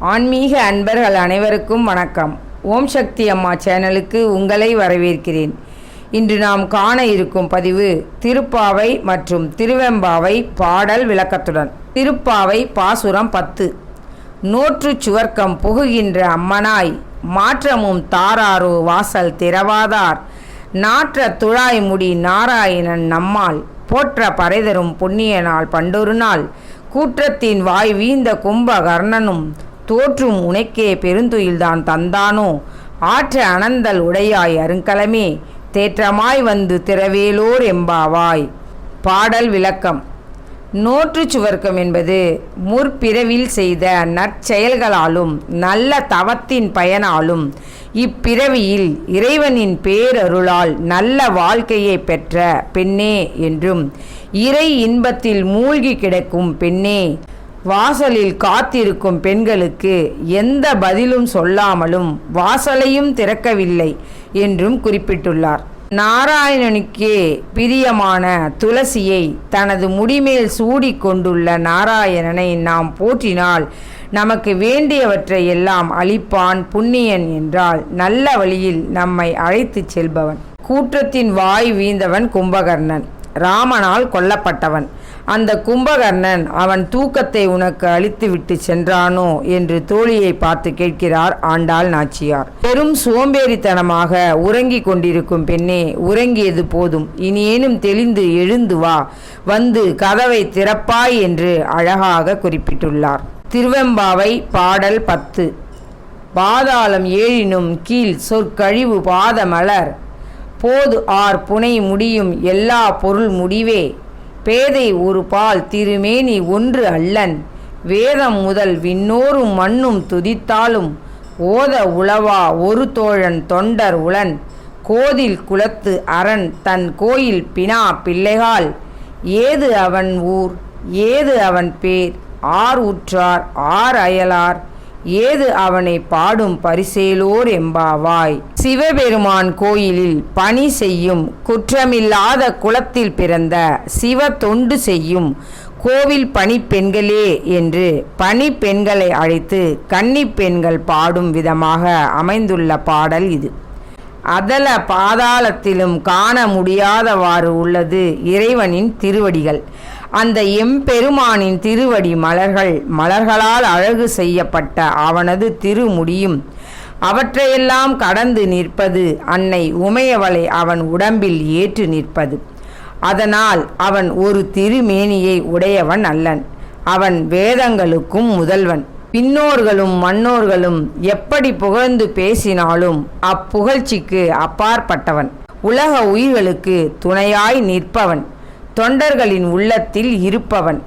ஆன்மீக அன்பர்கள் அனைவருக்கும் வணக்கம். ஓம் சக்தி அம்மா சேனலுக்கு உங்களை வரவேற்கிறேன். இன்று நாம் காண இருக்கும் பதிவு திருப்பாவை மற்றும் திருவெம்பாவை பாடல் விளக்கத்துடன். திருப்பாவை பாசுரம் பத்து. நோற்று சுவர்க்கம் புகுகின்ற அம்மனாய் மாற்றமும் தாராரோ வாசல் திறவாதார். நாற்ற துழாய் முடி நாராயணன் நம்மால் போற்ற பறைதரும் புண்ணிய நாள் பண்டொரு நாள் கூற்றத்தின் வாய் வீந்த கும்பகர்ணனும் தோற்றும் உனக்கே பெருந்துயில்தான் தந்தானோ? ஆற்ற அனந்தல் உடையாய் அருங்கலமே தேற்றமாய் வந்து திரவேலோர் எம்பாவாய். பாடல் விளக்கம். நோற்று சுவர்க்கம் என்பது முற்பிறவில் செய்த நற்செயல்களாலும் நல்ல தவத்தின் பயனாலும் இப்பிறவியில் இறைவனின் பேரருளால் நல்ல வாழ்க்கையை பெற்ற பெண்ணே என்றும் இறை இன்பத்தில் மூழ்கி கிடக்கும் பெண்ணே வாசலில் காத்திருக்கும் பெண்களுக்கு எந்த பதிலும் சொல்லாமலும் வாசலையும் திறக்கவில்லை என்றும் குறிப்பிட்டுள்ளார். நாராயணனுக்கே பிரியமான துளசியை தனது முடிமேல் சூடி கொண்டுள்ள நாராயணனை நாம் போற்றினால் நமக்கு வேண்டியவற்றை எல்லாம் அளிப்பான் புண்ணியன் என்றால் நல்ல வழியில் நம்மை அழைத்துச் செல்பவன். கூற்றத்தின் வாய் வீழ்ந்தவன் கும்பகர்ணன். ராமனால் கொல்லப்பட்டவன். அந்த கும்பகர்ணன் அவன் தூக்கத்தை உனக்கு அழித்துவிட்டு சென்றானோ என்று தோழியை பார்த்து கேட்கிறார் ஆண்டாள் நாச்சியார். பெரும் சோம்பேறித்தனமாக உறங்கிக் கொண்டிருக்கும் பெண்ணே உறங்கியது போதும். இனியேனும் தெளிந்து எழுந்து வா. வந்து கதவை திறப்பாய் என்று அழகாக குறிப்பிட்டுள்ளார். திருவெம்பாவை பாடல் பத்து. பாதாளம் ஏழினும் கீழ் சொற்கழிவு பாதமலர். போது ஆர் புனை முடியும் எல்லா பொருள் முடிவே. பேதை ஒரு பால் திருமேனி ஒன்று அல்லன். வேதம் முதல் விண்ணோரும் மண்ணும் துதித்தாலும் ஓத உளவா ஒரு தோழன் தொண்டர் உளன். கோதில் குலத்து அரண் தன் கோயில் பினா பிள்ளைகால். ஏது அவன் ஊர் ஏது அவன் பேர் ஆர் உற்றார் ஆர் அயலார். ஏது அவனை பாடும் பரிசேலோர் எம்பாவாய் சிவபெருமான் கோயிலில் பணி செய்யும் குற்றமில்லாத குலத்தில் பிறந்த சிவ தொண்டு செய்யும் கோவில் பணிப்பெண்களே என்று பணிப்பெண்களை அழைத்து கன்னிப்பெண்கள் பாடும் விதமாக அமைந்துள்ள பாடல் இது. அதல பாதாளத்திலும் காண முடியாதவாறு உள்ளது இறைவனின் திருவடிகள். அந்த எம்பெருமானின் திருவடி மலர்கள் மலர்களால் அழகு செய்யப்பட்ட அவனது திருமுடியும். அவற்றையெல்லாம் கடந்து நிற்பது அன்னை உமையவளை அவன் உடம்பில் ஏற்று நிற்பது. அதனால் அவன் ஒரு திருமேனியை உடையவன் அல்லன். அவன் வேதங்களுக்கும் முதல்வன். பின்னோர்களும் மன்னோர்களும் எப்படி புகழ்ந்து பேசினாலும் அப்புகழ்ச்சிக்கு அப்பாற்பட்டவன். உலக உயிர்களுக்கு துணையாய் நிற்பவன். தொண்டர்களின் உள்ளத்தில் இருப்பவன்.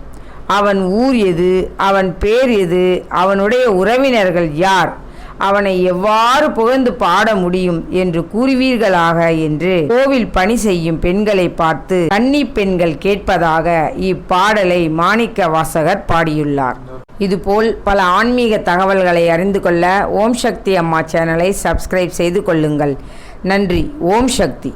அவன் ஊர் எது? அவன் பேர் எது? அவனுடைய உறவினர்கள் யார்? அவனை எவ்வாறு புகழ்ந்து பாட முடியும் என்று கூறுவீர்களாக என்று கோவில் பணி செய்யும் பெண்களை பார்த்து கன்னி பெண்கள் கேட்பதாக இப்பாடலை மாணிக்க வாசகர் பாடியுள்ளார். இதுபோல் பல ஆன்மீக தகவல்களை அறிந்து கொள்ள ஓம் சக்தி அம்மா சேனலை சப்ஸ்கிரைப் செய்து கொள்ளுங்கள். நன்றி. ஓம் சக்தி.